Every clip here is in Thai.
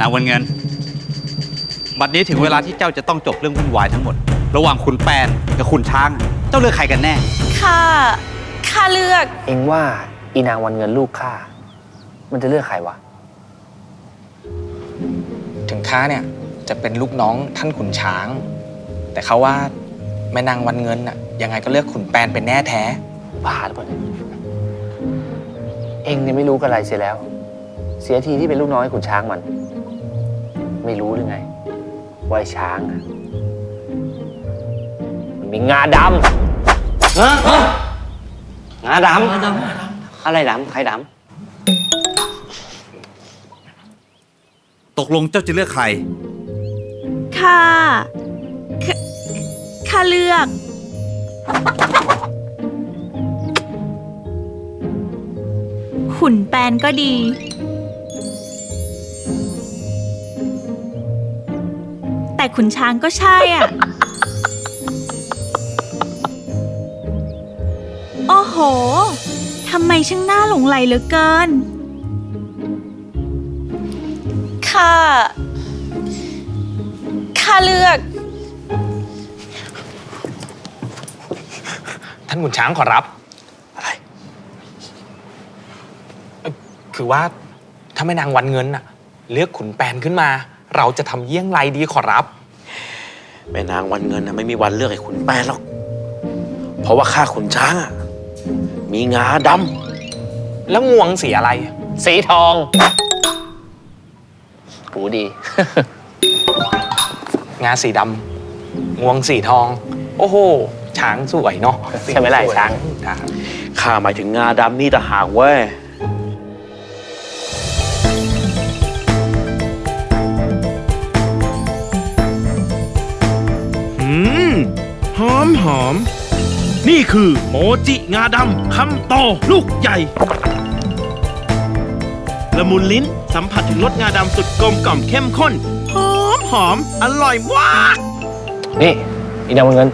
นางวันเงิน บัดนี้ถึงเวลาที่เจ้าจะต้องจบเรื่องวุ่นวายทั้งหมด ระหว่างขุนแปนกับขุนช้าง เจ้าเลือกใครกันแน่ข้าข้าเลือก เองว่าอีนางวันเงินลูกข้า มันจะเลือกใครวะ ถึงข้าเนี่ยจะเป็นลูกน้องท่านขุนช้าง แต่เขาว่าแม่นางวันเงินน่ะยังไงก็เลือกขุนแปนเป็นแน่แท้ บ้าหรือเปล่าเนี่ยเองเนี่ยไม่รู้กันอะไรเสียแล้ว เสียทีที่เป็นลูกน้อยขุนช้างมัน ไม่รู้หรือไงว่าไอ้ช้างอะมันมีงาดงาดำอะไรดำใครดตกลงเจ้าจะเลือกใครข้าข้าข้าเลือกขุนแปนก็ดี แต่ขุนช้างก็ใช่อะ โอ้โห ทำไมช่างน่าหลงไหลเหลือเกิน ข้า ข้าเลือก ท่านขุนช้างขอรับ อะไรคือว่าถ้าแม่นางวันเงินน่ะ เลือกขุนแปนขึ้นมา เราจะทำเยี่ยงไรดีขอรับ แม่นางวันเงินนะไม่มีวันเลือกไอ้ขุนแปนหรอก เพราะว่าข้าขุนช้างอะมีงาดแล้วงวงสีอะไรำสีทองหูดี งาสีดำงวงสีทอง โอ้โห ช้างสวยเนาะใช่ไหมล่ะไอ้ช้าง ครับำข้าหมายถึงงาดำนี่ต่างหากเว้ย นี่คือโมจิงาดำคำโตลูกใหญ่ ละมุนลิ้นสัมผัสถึงรสงาดำสุดกลมกล่อมเข้มข้น หอมหอมอร่อยมากนี่อีนางวันเงิน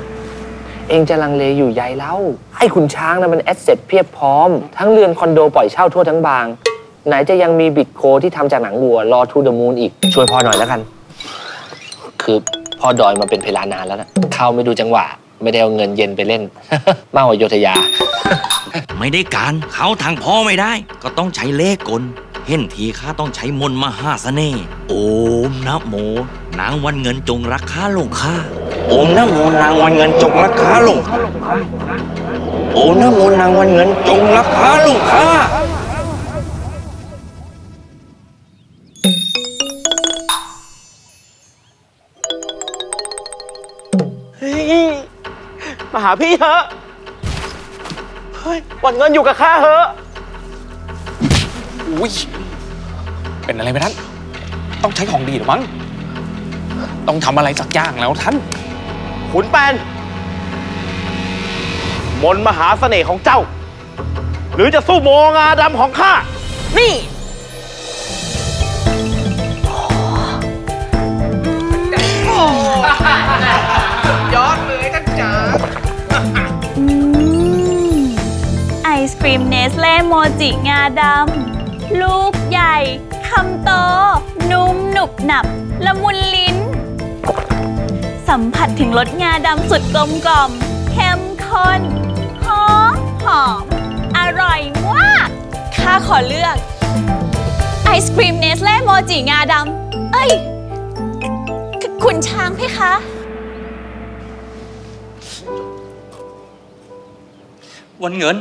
เองจะลังเลอยู่ใหญ่เล่าไอ้ขุนช้างนะมันแอสเซทเพียบพร้อม ทั้งเรือนคอนโดปล่อยเช่าทั่วทั้งบาง ไหนจะยังมีบิตโคที่ทำจากหนังวัวรอทูเดอะมูนอีก ช่วยพ่อหน่อยแล้วกัน คือพ่อดอยมาเป็นเพลานานแล้วนะเข้าไม่ดูจังหวะ ไม่ได้เอาเงินเย็นไปเล่นมากกว่าโยธยา ไม่ได้การเขาทางพ่อไม่ได้ ก็ต้องใช้เลขกล เห็นทีข้าต้องใช้มนต์มหาเสน่ห์โอมนะโม นางวันเงินจงรักข้าลงข้าโอมนะโมนางวันเงินจงรักข้าลงโอมนะโมนางวันเงินจงรักข้าลงข้าาหาพี่เถอะเฮ้ยวันเงินอยู่กับข้าเถอะอุ้ยเป็นอะไรไปท่าน ต้องใช้ของดีหรือมั้ง ต้องทำอะไรสักอย่างแล้วท่าน ขุนแปนมนต์มหาเสน่ห์ของเจ้า หรือจะสู้โมงาดำของข้า นี่อื รีมเนสเล่โมจิงาดำ ลูกใหญ่คำโต นุ่มหนุบหนับ ละมุนลิ้น สัมผัสถึงรสงาดำสุดกลมกล่อมเข้มข้นหอมหอม อร่อยมากข้าขอเลือก ไอศครีมเนสเล่โมจิงาดำ เอ้ยคคุณช้างเพคะวันเงิน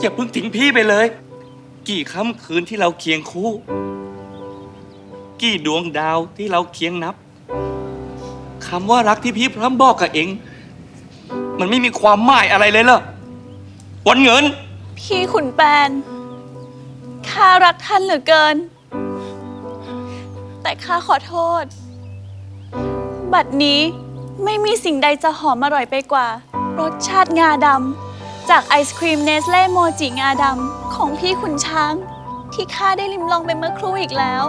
อย่าเพิ่งทิ้งพี่ไปเลย กี่ค่ำคืนที่เราเคียงคู่ กี่ดวงดาวที่เราเคียงนับคำว่ารักที่พี่พร้ำบอกกับเอง มันไม่มีความหมายอะไรเลยเหรอวันเงิน พี่ขุนแปนข้ารักท่านเหลือเกิน แต่ข้าขอโทษ บัดนี้ไม่มีสิ่งใดจะหอมอร่อยไปกว่า รสชาติงาดำ จากไอศครีมเนสเล่โมจิงาดำของพี่ขุนช้าง ที่ข้าได้ลิมลองไปเมื่อครู่อีกแล้ว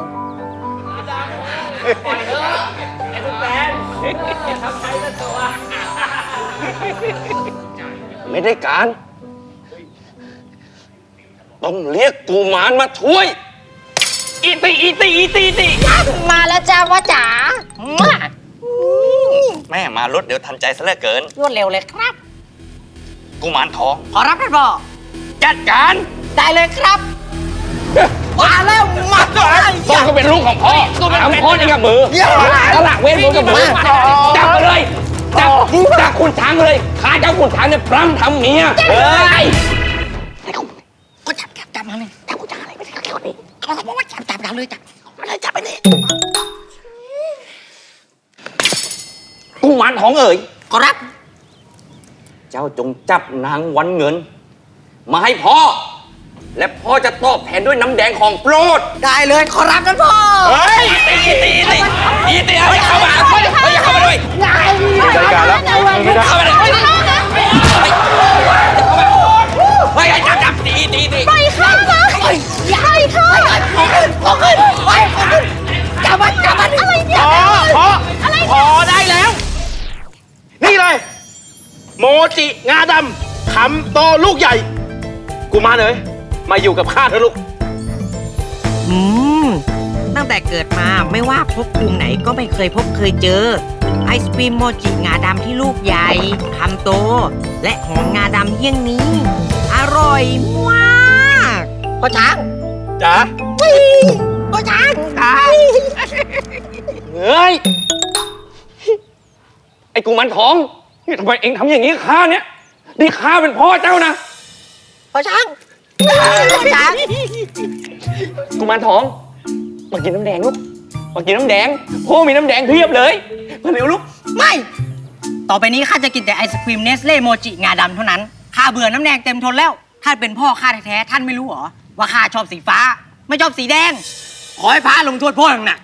ไม่ได้การ ต้องเรียกกูมารมาช่วย อีตีอีตีอีตีอีตีมาแล้วจ้าว่าจ๋ามาแม่มารถเดี๋ยวทันใจซะเหลือเกิน รวดเร็วเลยครับ กุมารทอง ขอรับท่านพ่อ จัดการได้เลยครับ มาแล้วมาพ่อก็เป็นลูกของพ่อทำพ่อนี่กับมือสละเวทมนต์กับมือจับมาเลยจับจับคุณช้างเลยข้าเจ้าคุณช้างเนี่ยปล้ำทำเมียเฮ้ยก็จับจับจับมาเลยจับกูจับอะไรไม่ได้เขาดิเขาบอกว่าจับจับจับเลยจับมาเลยจับไปเลยกุมารทองเอ๋ยขอรับ เจ้าจงจับนางวันเงิน มาให้พ่อ และพ่อจะตอบแทนด้วยน้ำแดงของโปรด ได้เลยขอรับท่านพ่อเฮ้ยตีตีตีตีตีเฮ้ยเข้ามาเฮ้ยเฮ้ยเข้ามาด้วยจัดการแล้วไม่ได้เข้ามาเลยเฮ้ยเฮ้ยจับจับตีตีตีไปค่ะอย่าไปค่ะขอขึ้นไปขอขึ้นจับมันจับมันอะไรเนี่ย พอพอ อะไร พอได้แล้ว นี่เลย โมจิงาดำคำโตลูกใหญ่ กูมาเลย มาอยู่กับข้าเถอะลูก อืม ตั้งแต่เกิดมาไม่ว่าพบกลุ่มไหนก็ไม่เคยพบเคยเจอ ไอศครีมโมจิงาดำที่ลูกใหญ่คำโต และหอมงาดำเยี่ยงนี้ อร่อยมากพ่อช้างจ๋าพ่อช้างเฮ้ย ไอ้กุมารทอง นี่ทำไมเองทำอย่างนี้กับข้าเนี่ยนี่ข้าเป็นพ่อเจ้านะ พ่อช้างพ่อช้างกุมารทอง มากินน้ำแดงลูก มากินน้ำแดงพ่อมีน้ำแดงเพียบเลย มาเร็วลูก ไม่ ต่อไปนี้ข้าจะกินแต่ไอศครีมเนสเล่โมจิงาดำเท่านั้นข้าเบื่อน้ำแดงเต็มทนแล้วท่านเป็นพ่อข้าแท้ๆท่านไม่รู้เหรอ ว่าข้าชอบสีฟ้า ไม่ชอบสีแดง ขอให้พระลงโทษพ่อหนัก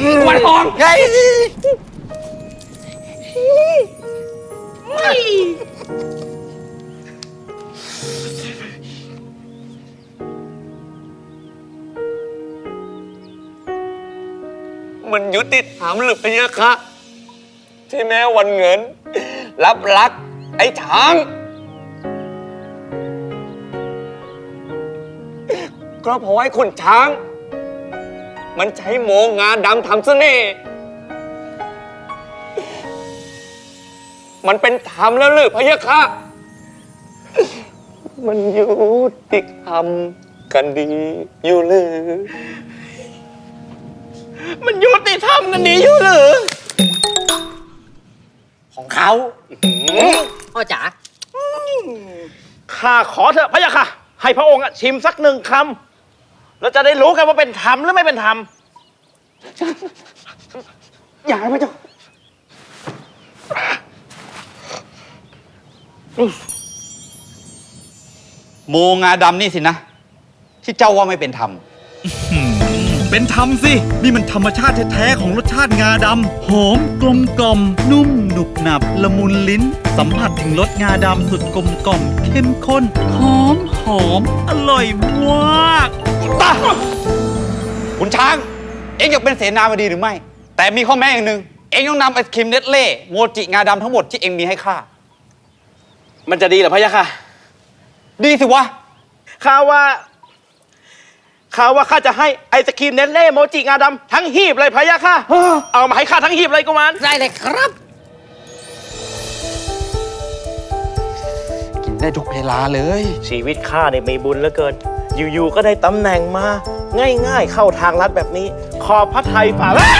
กุมารทอง มันยุติธรรมหรือพะยะคะที่แม่วันเงิน รับรัก ไอ้ช้าง ก็เพราะไอ้คนช้าง มันใช้โมงงาดำทำเสน่ห์ มันเป็นธรรมแล้วหรือพะยะคะมันยุติธรรมกันดีอยู่หรือมันยุติธรรมกันดีอยู่หรือ ของเขาพ่อจ๋าข้าขอเถอะพะยะค่ะ ให้พระองค์อะชิมสักหนึ่งคำแล้วจะได้รู้กันว่าเป็นธรรมหรือไม่เป็นธรรม อย่าให้พระเจ้า โมงาดำนี่สินะ ที่เจ้าว่าไม่เป็นธรรมอืมเป็นธรรมสิ นี่มันธรรมชาติแท้ๆของรสชาติงาดำ หอมกลมกล่อม นุ่มหนุบหนับ ละมุนลิ้น สัมผัสถึงรสงาดำสุดกลมกล่อม เข้มข้น หอมหอม อร่อยมากตาคุณช้าง เอ็งอยากเป็นเสนาบดีหรือไม่ แต่มีข้อแม้อย่างหนึ่ง เอ็งต้องนำไอศครีมเนสเล่โมจิงาดำทั้งหมดที่เอ็งมีให้ข้า มันจะดีเหรอพะยะค่ะ ดีสิวะ ข้าว่า ข้าว่าข้าจะให้ไอศครีมเนสเล่โมจิงาดำทั้งหีบเลยพะยะค่ะเอามาให้ข้าทั้งหีบเลยกุมาร ได้เลยครับ กินได้ทุกเวลาเลย ชีวิตข้าเนี่ยมีบุญเหลือเกิน อยู่ๆ ก็ได้ตำแหน่งมา ง่ายๆ เข้าทางลัดแบบนี้ ขอบพระไทยฝ่าแม่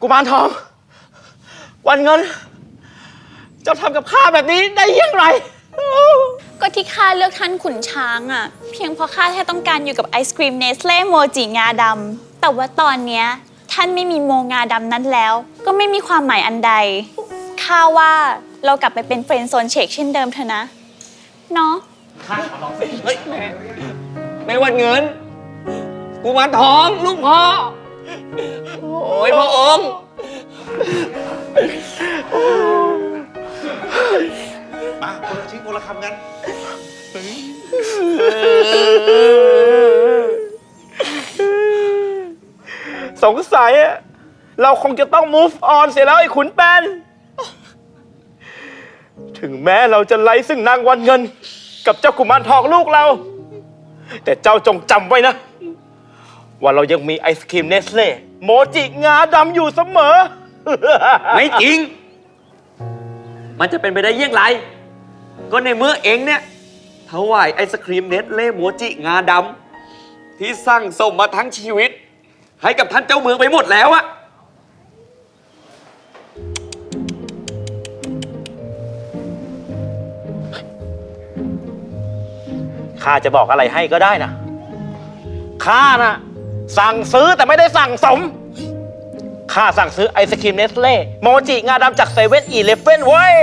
กุมารทอง วันเงิน เจ้าทำกับข้าแบบนี้ได้อยังไงก็ที่ข้าเลือกท่านขุนช้างอะ่ะเพียงเพราะข้าแค่ต้องการอยู่กับไอศครีมเนสเล่โมจิงาดำแต่ว่าตอนเนี้ยท่านไม่มีโมงาดำนั้นแล้ว ก็ไม่มีความหมายอันใดข้าว่าเรากลับไปเป็นเฟรนด์โซนเชคเช่นเดิมเถอะนะเนาะแม่วันเงินกุมารทองลูกพ่อ โอ้ยพระองค์ มาคนละชิ้นคนละคำกันสงสัยอะเราคงจะต้อง move on เสียแล้วไอ้ขุนแปน ถึงแม้เราจะไล่ซึ่งนางวันเงิน กับเจ้ากุมารทองลูกเรา แต่เจ้าจงจำไว้นะ ว่าเรายังมีไอศครีมเนสเล่โมจิงาดำอยู่เสมอ ไม่จริง มันจะเป็นไปได้เยี่ยงไร ก็ในเมื่อเองเนี่ยถวายไอศครีมเนสเล่โมจิงาดำที่สร้างสมมาทั้งชีวิต ให้กับท่านเจ้าเมืองไปหมดแล้วอะข้าจะบอกอะไรให้ก็ได้นะ ข้านะสั่งซื้อแต่ไม่ได้สั่งสม ข้าสั่งซื้อไอศครีมเนสเล่โมจิงาดำจากเซเว่นอีเลฟเว่นเว้ย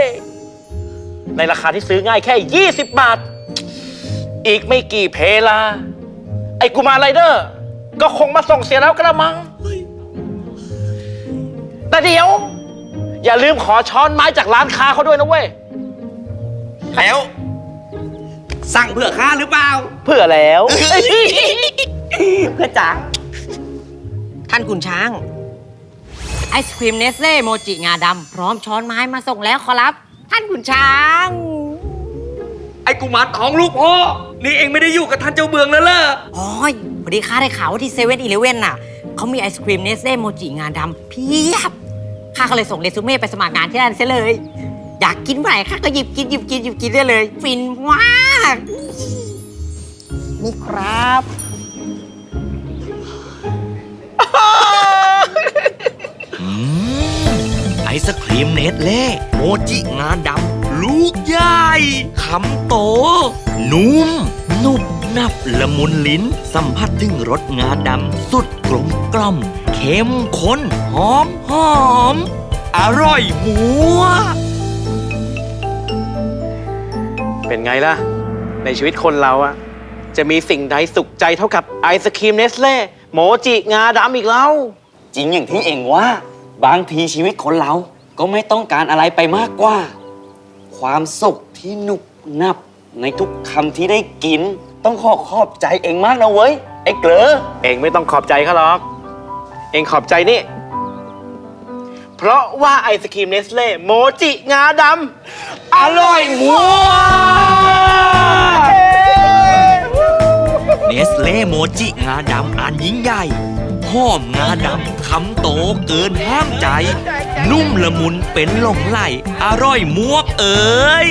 ในราคาที่ซื้อง่ายแค่ 20 บาท อีกไม่กี่เพลา ไอ้กุมารไรเดอร์ ก็คงมาส่งเสียแล้วกระมัง แต่เดี๋ยว อย่าลืมขอช้อนไม้จากร้านค้าเขาด้วยนะเว้ย แล้ว สั่งเผื่อข้าหรือเปล่า เพื่อแล้ว เพื่อจ๋าท่านคุณช้าง ไอศครีมเนสเล่โมจิงาดำพร้อมช้อนไม้มาส่งแล้วขอรับ ท่านคุณช้าง ไอ้กุมารทองลูกพ่อ นี่เองไม่ได้อยู่กับท่านเจ้าเมืองแล้วเหรอโอ้ยพอดีข้าได้ข่าวว่าที่เซเว่นอีเลเว่นน่ะเขามีไอศครีมเนสเล่โมจิงาดำเพียบข้าก็เลยส่งเรซูเม่ไปสมัครงานที่นั่นเสียเลย อยากกินเมื่อไหร่ข้าก็หยิบกินหยิบกินหยิบกินได้เลย ฟินมากนี่ครับ ไอศครีมเนสเล่โมจิงาดำลูกใหญ่คำโต นุ่ม นุบนับละมุนลิ้น สัมผัสถึงรสงาดำสุดกลมกล่อมเข้มข้นหอมหอม อร่อยมัวเป็นไงล่ะ ในชีวิตคนเราอะจะมีสิ่งใดสุขใจเท่ากับไอศครีมเนสเล่โมจิงาดำอีกแล้ว จริงอย่างที่เองว่า บางทีชีวิตคนเราก็ไม่ต้องการอะไรไปมากกว่า ความสุขที่หนุบหนับในทุกคำที่ได้กิน ต้องขอขอบใจเองมากนะเว้ย ไอ้เกลอเองไม่ต้องขอบใจเขาหรอก เองขอบใจนี่ เพราะว่าไอศครีมเนสเล่โมจิงาดำอร่อยมัวเนสเล่โมจิงาดำอันยิ่งใหญ่ หอมงาดำคำโตเกินห้ามใจ นุ่มละมุนเป็นหลงไหล อร่อยมวกเอ๋ย